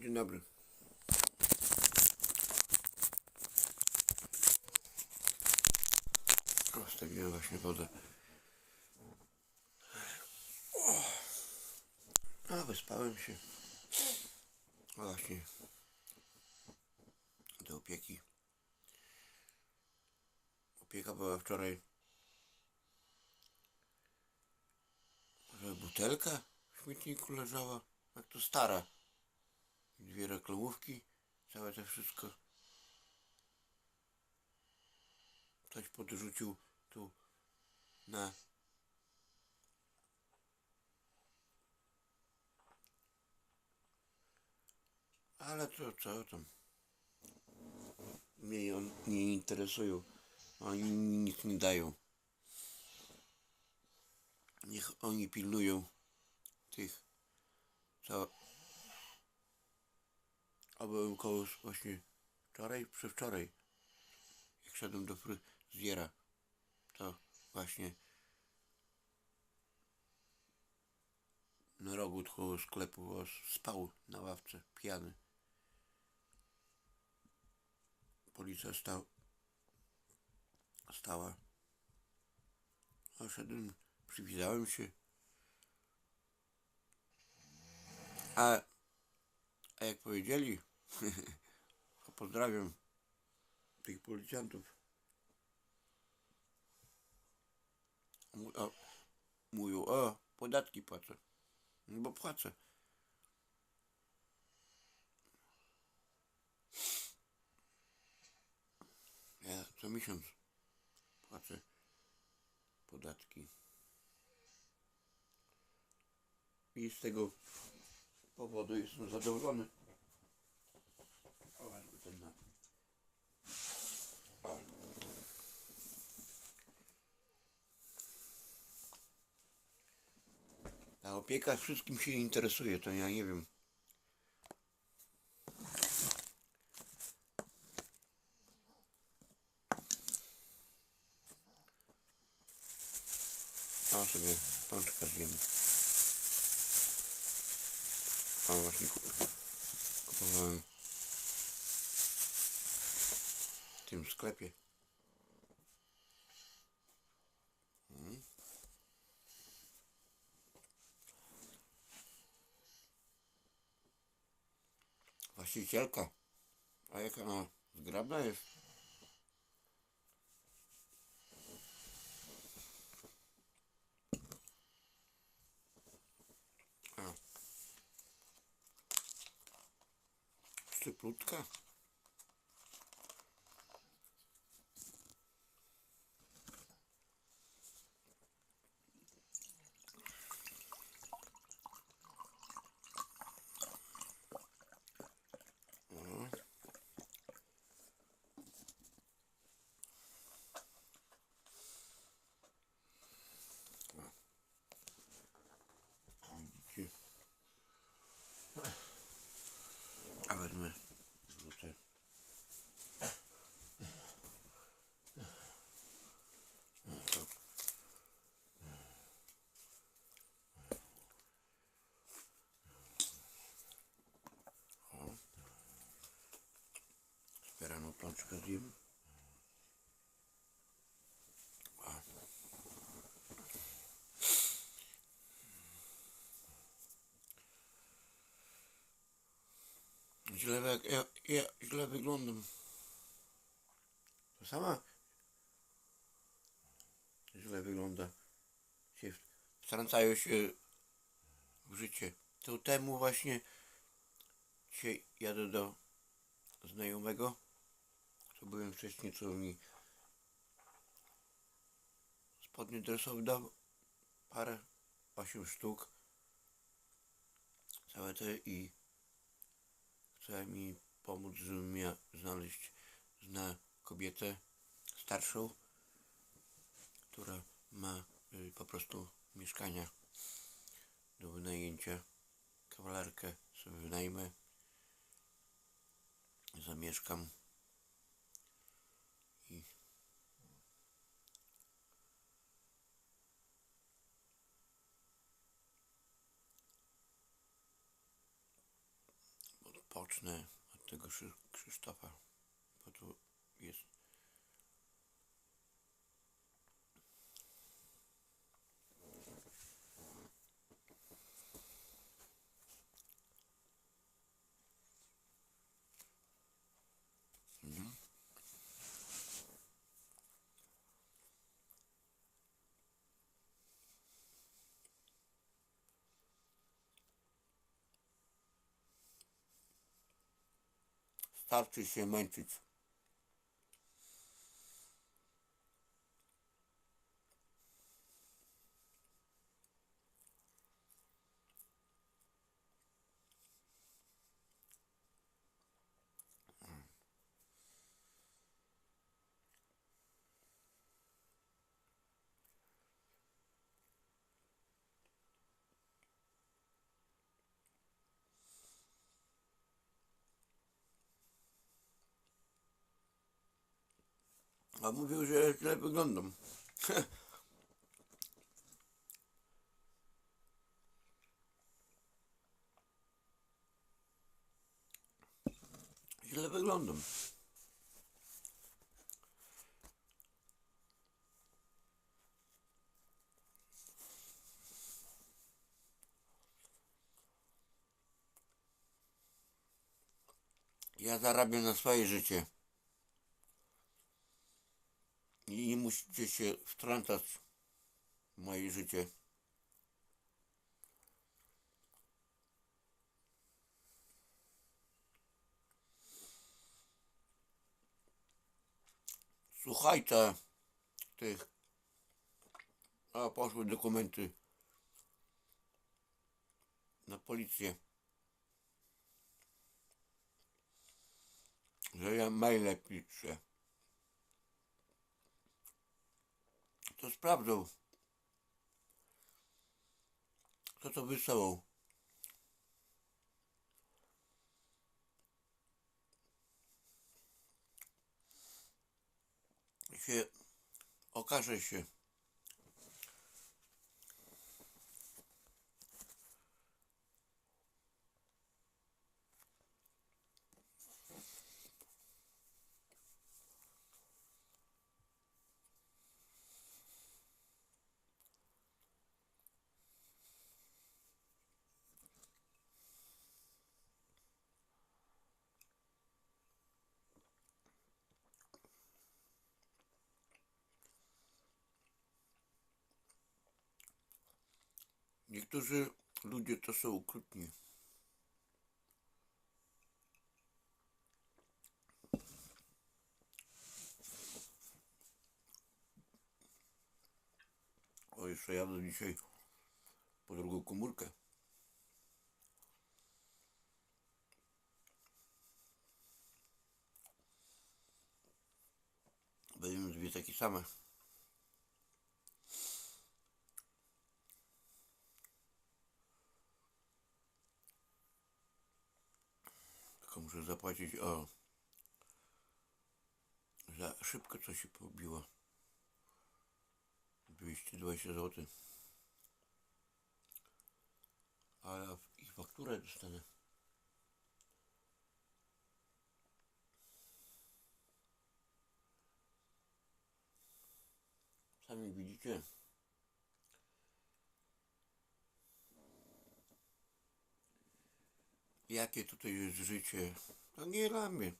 Dzień dobry. Zostawiłem właśnie wodę. A, wyspałem się. Właśnie. Do opieki. Opieka była wczoraj. Że butelka w śmietniku leżała. Jak to stara. Dwie reklamówki. Całe to wszystko. Ktoś podrzucił tu na ale to co tam mnie on nie interesują oni nic nie dają niech oni pilnują tych co a byłem koło właśnie wczoraj, przedwczoraj jak szedłem do fryzjera to właśnie na rogu koło sklepu spał na ławce pijany. Policja stał stała. A szedłem przywitałem się. A jak powiedzieli to pozdrawiam tych policjantów. Mówią o podatki płacę. No bo płacę. Ja co miesiąc płacę podatki. I z tego powodu jestem zadowolony ten. Ta opieka wszystkim się interesuje, to ja nie wiem. A sobie pączka zjemy. A właśnie kup- kupowałem w tym sklepie. Mm. Właścicielka. A jaka ona zgrabna jest. Szczyplutka. O. Widzicie? A wezmę wrzucę. No to- O. Zbieraną plączkę zjem. O. Źle, wy- ja, ja źle wyglądam. To sama źle wygląda. Wtrącają się w życie. To temu właśnie dzisiaj jadę do znajomego, byłem wcześniej, co mi spodnie dresowe dał parę, osiem sztuk. Całe te i chce mi pomóc, żebym ja znaleźć zna kobietę starszą, która ma y, po prostu mieszkania do wynajęcia. Kawalerkę sobie wynajmę. Zamieszkam i od tego Krzy- Krzysztofa, bo tu tartışmayın. A mówił, że źle wyglądam. źle wyglądam. Ja zarabiam na swoje życie. I nie musicie się wtrącać w moje życie. Słuchajcie tych. A poszły dokumenty na policję. Że ja maile piszę. To sprawdzą. Kto to wysłał? Się okaże się. Niektórzy ludzie to są okrutni. O, jeszcze jadę dzisiaj po drugą komórkę. Będziemy dwie takie same. Zapłacić o za szybko co się pobiło. 220 zł ale i fakturę dostanę. Sami widzicie jakie tutaj jest życie. To nie dla mnie.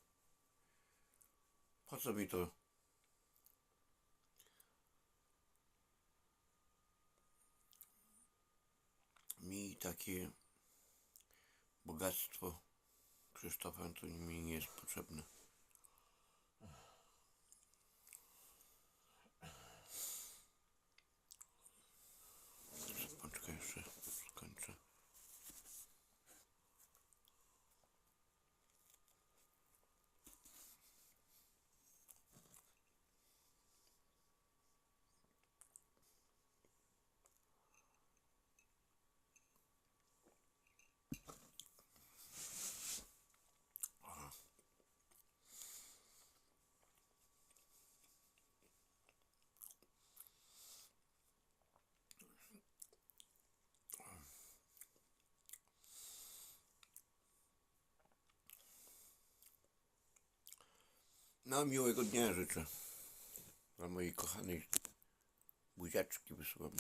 Po co mi to? Mi takie bogactwo Krzysztofa to mi nie jest potrzebne. No, miłego dnia życzę. Dla mojej kochanej buziaczki wysyłam.